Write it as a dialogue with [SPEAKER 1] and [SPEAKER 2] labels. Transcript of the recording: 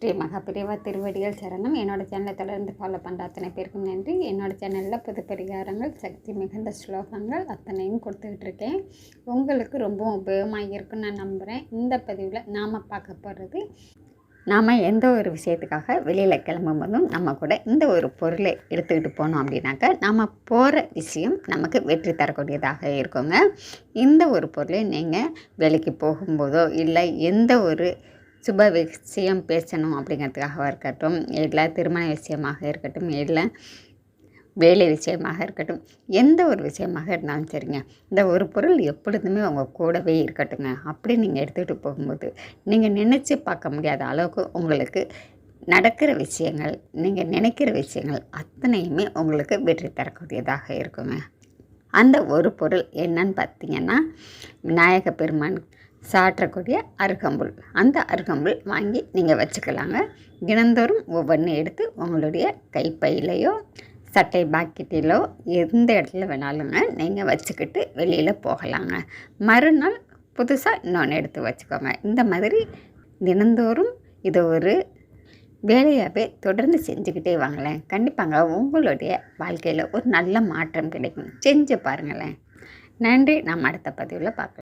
[SPEAKER 1] ஸ்ரீ மகாபிரிவா திருவடிகள் சரணம். என்னோடய சேனலை தொடர்ந்து ஃபாலோ பண்ணுற அத்தனை பேருக்கும் நன்றி. என்னோடய சேனலில் புது பரிகாரங்கள் சக்தி மிகுந்த ஸ்லோகங்கள் அத்தனையும் கொடுத்துக்கிட்டு இருக்கேன். உங்களுக்கு ரொம்ப உபயோகமாக இருக்குன்னு நான் நம்புகிறேன் இந்த பதிவில் நாம் பார்க்க போகிறது நாம் எந்த ஒரு விஷயத்துக்காக வெளியில் கிளம்பும் போதும் நம்ம கூட இந்த ஒரு பொருளை எடுத்துக்கிட்டு போனோம் அப்படின்னாக்கா நம்ம போகிற விஷயம் நமக்கு வெற்றி தரக்கூடியதாக இருக்குங்க. இந்த ஒரு பொருளை நீங்கள் வேலைக்கு போகும்போதோ இல்லை எந்த ஒரு சுப விஷயம் பேசணும் அப்படிங்கிறதுக்காக இருக்கட்டும் இல்லை திருமண விஷயமாக இருக்கட்டும் இல்லை வேலை விஷயமாக இருக்கட்டும் எந்த ஒரு விஷயமாக இருந்தாலும் சரிங்க. இந்த ஒரு பொருள் எப்பொழுதுமே உங்கள் கூடவே இருக்கட்டுங்க. அப்படி நீங்கள் எடுத்துகிட்டு போகும்போது நீங்கள் நினச்சி பார்க்க முடியாத அளவுக்கு உங்களுக்கு நடக்கிற விஷயங்கள் நீங்கள் நினைக்கிற விஷயங்கள் அத்தனையுமே உங்களுக்கு வெற்றி தரக்கூடியதாக இருக்குங்க. அந்த ஒரு பொருள் என்னன்னு பார்த்தீங்கன்னா விநாயக பெருமான் சாற்றக்கூடிய அருகம்புல். அந்த அருகம்புல் வாங்கி நீங்கள் வச்சுக்கலாங்க. தினந்தோறும் ஒவ்வொன்று எடுத்து உங்களுடைய கைப்பையிலையோ சட்டை பாக்கெட்டிலோ எந்த இடத்துல வேணாலுங்க நீங்கள் வச்சுக்கிட்டு வெளியில் போகலாங்க. மறுநாள் புதுசாக இன்னொன்று எடுத்து வச்சுக்கோங்க. இந்த மாதிரி தினந்தோறும் இது ஒரு வேலையாகவே தொடர்ந்து செஞ்சுக்கிட்டே வாங்களேன். கண்டிப்பாங்க உங்களுடைய வாழ்க்கையில் ஒரு நல்ல மாற்றம் கிடைக்கும். செஞ்சு பாருங்களேன். நன்றி. நம்ம அடுத்த பதிவில் பார்க்கலாம்.